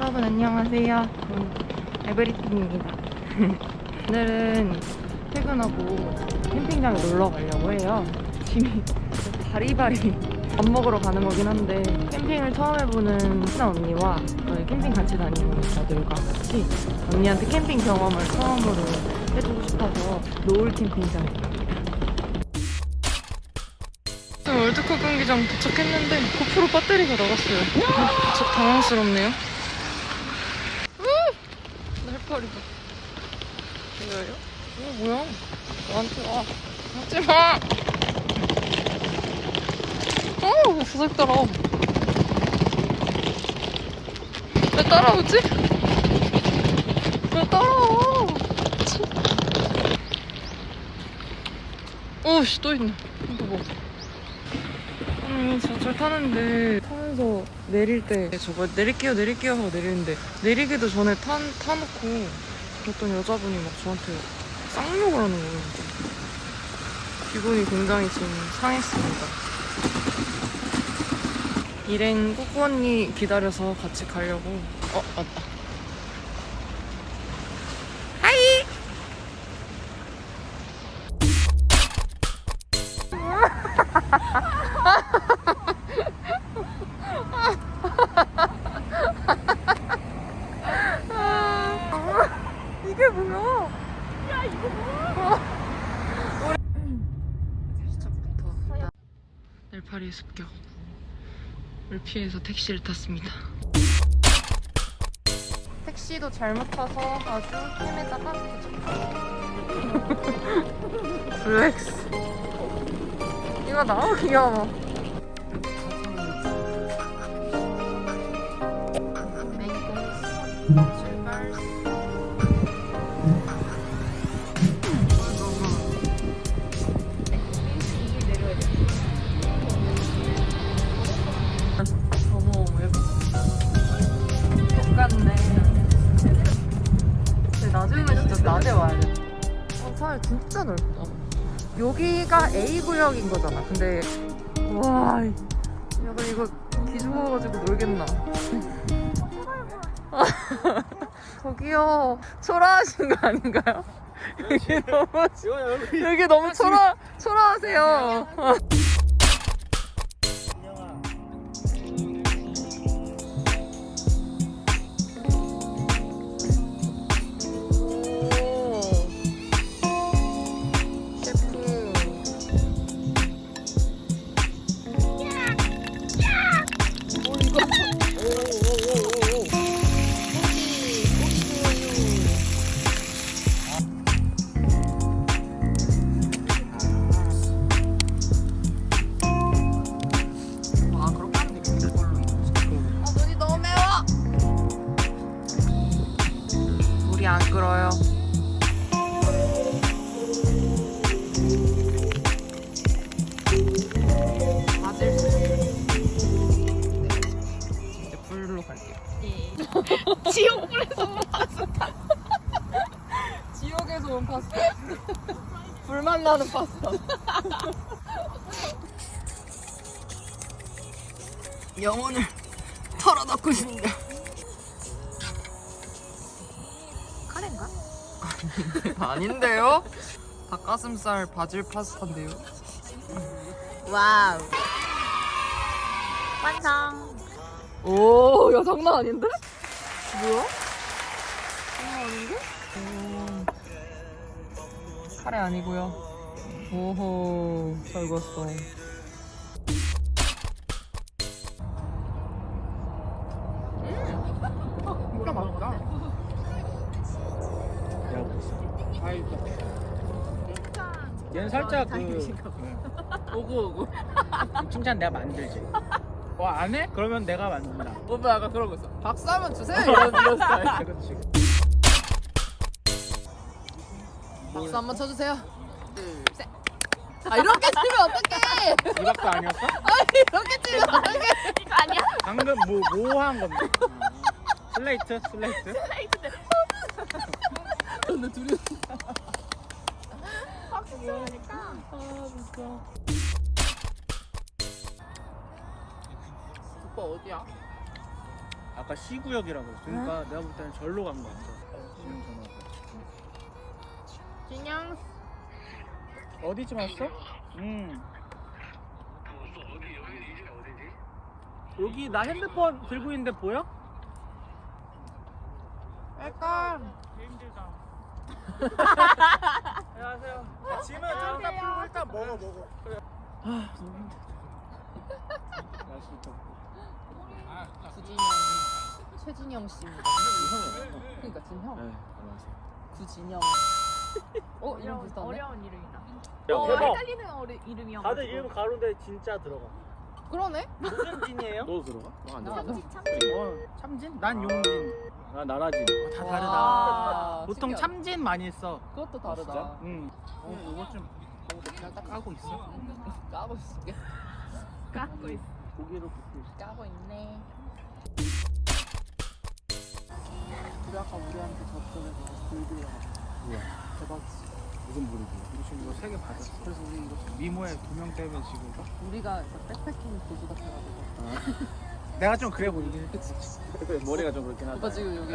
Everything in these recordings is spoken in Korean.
여러분 안녕하세요. 에브리띵입니다. 오늘은 퇴근하고 캠핑장에 놀러 가려고 해요. 짐이 바리바리 밥 먹으러 가는 거긴 한데 캠핑을 처음 해보는 친한 언니와 저희 캠핑 같이 다니는 오빠들과 같이 언니한테 캠핑 경험을 처음으로 해주고 싶어서 노을 캠핑장에 갑니다. 월드컵 경기장 도착했는데 고프로 배터리가 나갔어요. 저 당황스럽네요. 날 파리다. 뭐예요? 어, 뭐야? 나한테 와. 하지 마! 어, 왜 부적 따라와? 왜 따라오지? 왜 따라와? 치. 오씨, 또 있네. 이거 뭐. 아니, 저잘 타는데, 타면서 내릴 때, 저거 내릴게요, 내릴게요 하고 내리는데, 내리기도 전에 타, 타놓고, 어떤 여자분이 막 저한테 쌍욕을 하는 거예요. 기분이 굉장히 지금 상했습니다. 일행 꾸꾸 언니 기다려서 같이 가려고. 어, 맞다. 넬파리 습격. 을 피해서 택시를 탔습니다. 택시도 잘못 타서 아주 헤매다가 도착. 블랙스. 이거 너무 귀여워. 출발. 여기가 A 구역인 거잖아. 근데 와 약간 이거 기죽어가지고 놀겠나? 저기요 초라하신 거 아닌가요? 여기 너무 여기 너무 초라 초라하세요 지옥불에서 온 파스타. 지옥에서 온 파스타. 불만 나는 파스타. 영혼을 털어넣고 싶네. 카레인가? 아닌데요? 닭가슴살 바질 파스타인데요. 와우. 완성. 오, 야 장난 아닌데? 뭐야? 장난 아닌데? 오. 카레 아니고요. 오호, 잘 익었어. 진짜 맛있다. 얘는 살짝 그 오구 오구. 칭찬 내가 만들지. 어 안 해? 그러면 내가 만든다. 오빠 약간 그런 거 있어. 박수 한번 주세요. 이런, 이런 스타일. 그렇지. 박수 한번 쳐주세요. 둘, 셋. 아 이렇게 치면 어떡해? 이 박수 아니었어? 아니 이렇게 치면 어떡해? 이거 아니야? 방금 뭐 뭐한 건데? 슬레이트 슬레이트. 근데 둘이 박수 치니까. 아 진짜. 오빠 어디야? 아까 C구역이라고 했어. 그러니까 내가 볼 때는 절로 간 거 같아. 진영 전화. 진영 어디쯤 왔어? 응. 여기 나 핸드폰 들고 있는데 보여? 약간. 안녕하세요. 짐은 좀다 풀고 일단 먹어 먹어. 아 너무 힘들다. 맛있다. 구진영, 최진영 씨입니다. 그러니까 진형, 네, 안녕하세요. 구진영. 어 이름 비슷한데? 어려운 이름이다. 야, 어, 대박. 헷갈리는 어리, 이름이야. 다들 이름 가로인데 진짜 들어가. 그러네? 무슨 진이에요? 너도 들어가? 너안 나- 들어가? 참치 참치. 어, 참진? 난 용진. 나 나라진. 다 와, 다르다. 보통 신기하다. 참진 많이 써. 그것도 다르다. 진짜? 응. 어, 이거 좀 그냥 딱 까고 있어. 까고 있을게. 깎고 있어. 고기로 굽고 있어. 까고 있네. 우리 아까 우리한테 불 들여가지고 뭐야? 대박이지. 무슨 불이지? 우리 지금 이거 세 개 받았어. 그래서 우리 이거 미모의 두명 때문에 지금. 우리가 그 백패킹 고수 같아가지고. 내가 좀 그래 보이긴 해. 머리가 좀 그렇긴 하다. 오빠 지금 여기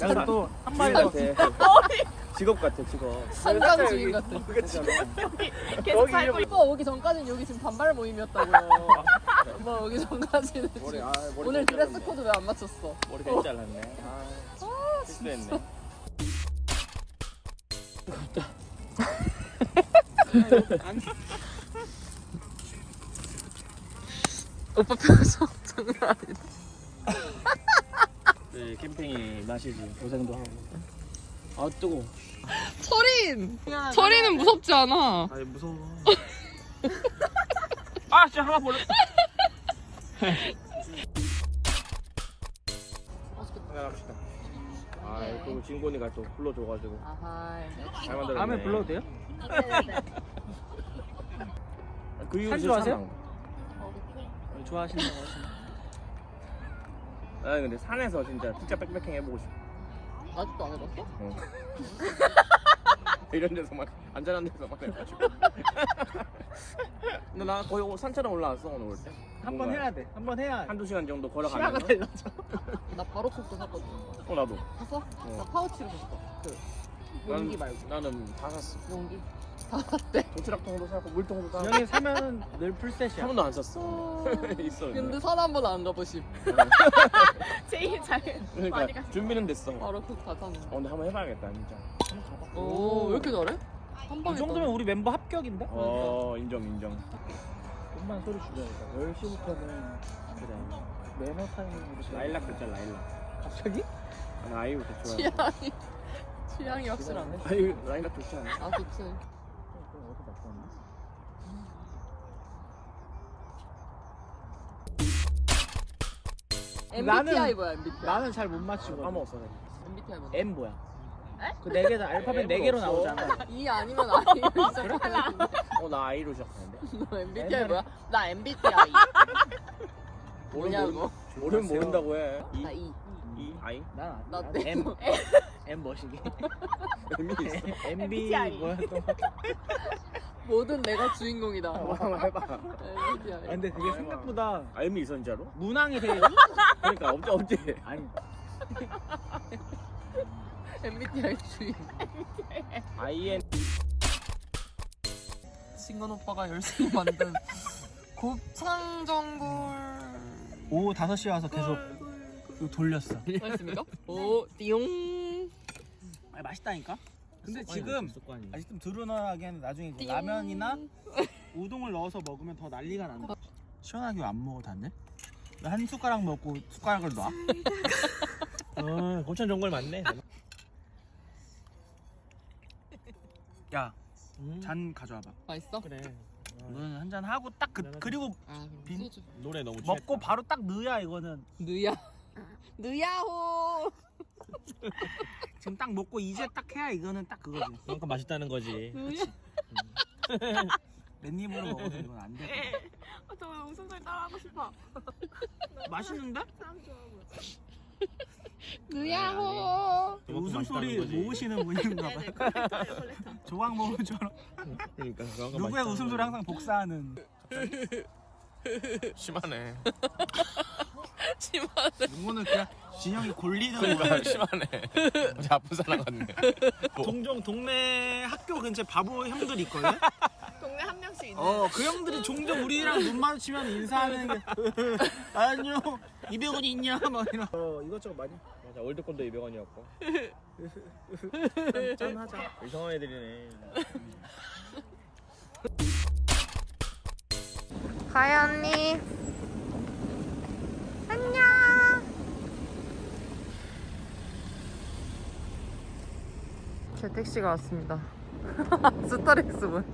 내가 또 한마디 더. 직업 같아, 직업. 한강 주인 같아. 계속 살고 오빠 오기 전까지는 여기 지금 반발 모임이었다고요. 오빠 오기 전까지는 머리, 아, 머리 오늘 드레스 잘랐네. 코드 왜 안 맞췄어? 머리 괜히 잘랐네. 아, 실수했네. 오빠 표정 장난 아니다. 네, 캠핑이 맛이지. 고생도 하고. 아, 뜨거. 철인! 철인은 무섭지 않아. 아, 무서워. 아, 진짜 하나 버렸 어. 합시다. 아, 그리고 진곤이가 또 불러줘가지고 아하. 잘 만들었네. 다음에 불러도 돼요? 그 이후 산 좋아하세요? 사랑. 좋아하신다고 하시나? 나는 근데 산에서 진짜 진짜 백패킹 해보고 싶어. 아직도 안 해봤어? 어. 이런 데서만 안전한 데서만 해가지고. 근데 나 거의 산처럼 올라왔어 오늘 올 때. 한 번 해야 돼. 한 번 해야 한두 시간 정도 시야가 걸어가면. 달라져. 나 바로 콕도 샀거든. 어 나도. 샀어? 나 파우치로 샀어. 그 용기 난- 말고. 나는 다 샀어. 용기. 다 샀대. 도치락통도 사고 물통도 사고. 여기 사면은 늘 풀셋이야. 한 번도 안 썼어. 있어. 근데 산 한 번 안 가보심. 제일 잘 많이 그러니까 갔어. 준비는 됐어. 어 바로 콕다 샀네. 근데 한번 해봐야겠다 진짜. 한번. 오, 왜 이렇게 잘해? 한 방에 이 정도면 우리 멤버 합격인데? 어 인정 인정. 엄마 소리 줄여야겠다. 10시부터는 그래. 매너 타이밍으로 좀- 라일락 글자 라일락. 갑자기? 아, 나 아이유 좋아해. 취향이 취향이 확실하네. 아이유 라일락 좋지 않아? 아 좋지. 어디서 바꿨나? MBTI 뭐야 MBTI? 나는 잘 못 맞추고. 까먹었어. 내가. MBTI 뭐야? M 뭐야? 그네 개 다 알파벳 네 개로. 나오잖아. E 아니면 I로 시작하는 어나 아이로 시작하는데. 너 MBTI 뭐야? 나 MBTI. 뭐냐고? 모르면 모른다고 해. 나 E. 이 아이 난나나 때. M M 뭐시기? 의미 있어. MB MBTI. 뭐였던 거? 뭐든 내가 주인공이다. 뭐 한번 해봐. 아, MBTI. 근데 그게 생각보다 아, 의미 있어 진짜로? 문항이 되게 그러니까 없지 없지. 아니 MBTI 주인. IN 신건 오빠가 열심히 만든 곱창 전골. 오후 5시 와서 계속 이거 돌렸어. 맛있습니까? 오, 띠용. 아니, 맛있다니까? 근데 지금 아직 좀 드러나기에는 나중에 이제 라면이나 우동을 넣어서 먹으면 더 난리가 난다. 시원하게 안 먹어도 안 돼? 나한 숟가락 먹고 숟가락을 놔? 어, 곱창 전골 맞네. 야, 잔 가져와봐. 맛있어? 그래. 너는 한 잔 하고 딱 그, 그리고 아, 그럼 빈- 소주. 노래 너무 먹고 바로 딱 넣어야 이거는 느야. 느야호. 지금 딱 먹고 이제 딱 해야 이거는 딱 그거지. 그만큼 맛있다는 거지. 느야. 맨 입으로 먹어서 이건 안 돼. 어, 저 웃음소리 따라하고 싶어. 맛있는데? 사람 좋아하고. 느야호. 웃음소리 모으시는 분인가 봐요. 콜렉터예요 콜렉터. 조각 모음처럼 그러니까 누구의 웃음소리 항상 복사하는 심하네. 이거는 그냥 진영이 골리는 그러니까 거야. 심하네. 어제 아픈 사람 같네. 종종 동네 학교 근처에 바보 형들 있거든. 동네 한 명씩 있는. 어, 그 형들이 종종 우리랑 눈 마주치면 인사하는 게 안녕 200원 있냐 막 이런. 어, 이것저것 많이 맞아 월드컵도 200원이었고 짠하자. 이상한 애들이네 가야 언니. 안녕. 제 택시가 왔습니다. 스타렉스 분.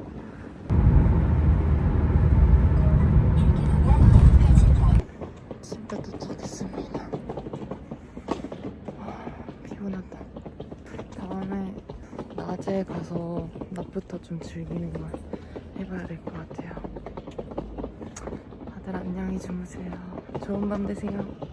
진짜 도착했습니다. 아, 피곤하다. 다음에 낮에 가서 낮부터 좀 즐기는 걸 해봐야 될 것 같아요. 다들 안녕히 주무세요. 좋은 밤 되세요.